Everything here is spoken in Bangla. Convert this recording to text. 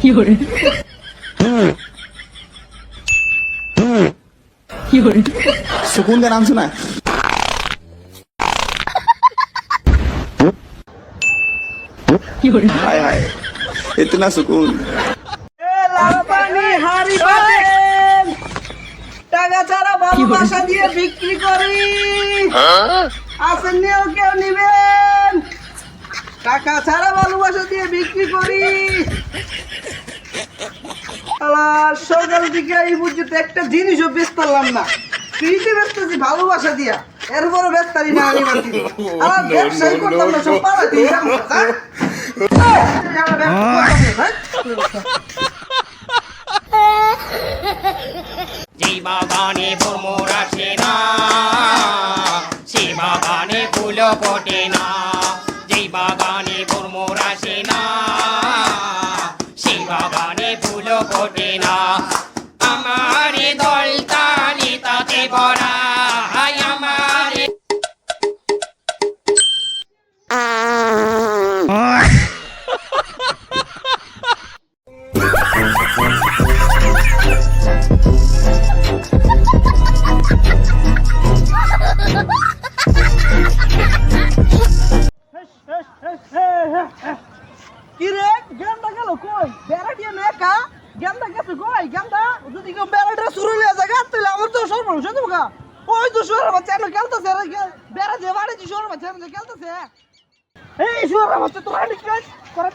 有人，有人， सुकून का नाम सुना है有人， हाय हाय इतना सुकून লালপানি হাড়ি পাতেন টাকা ছাড়া ভালোবাসা দিয়ে বিক্রি করি আসেন নিয়েও কেউ নিবেন টাকা ছাড়া ভালোবাসা দিয়ে বিক্রি করি আবার সকাল থেকে এই পর্যন্ত একটা জিনিসও বেচ পারলাম না। ফ্রিতে বেচতেছি ভালোবাসা দিয়া। এরপরে বেচতারি না আমি বাড়তি। আমার ব্যবসায় করতাম না সব পালা দিয়ে যেই বাগানে ভ্রমর আসে না। সে বাগানে ফুল ফোটে না। যেই বাগানে ভ্রমর আসে না। বাগানে ফুল ফোটে না। আমার দল তালি তাতে ভরা। আমার কি রে? গেন্দা গেল কই? বেড়া দিয়ে মেকা গেন্দা গেছে কই? গেন্দা? যদি কেউ বেড়াটা শুরু হয়ে যায় তাহলে আমার তো সর্বনাশ হয়ে যাব। ওই তো শুয়ার বাচ্চা, এনে খেলতেছে বেড়া দিয়ে বাড়ি শুয়ার বাচ্চা খেলতেছে। এই শুয়ার বাচ্চা, তোরা নিকাশ করে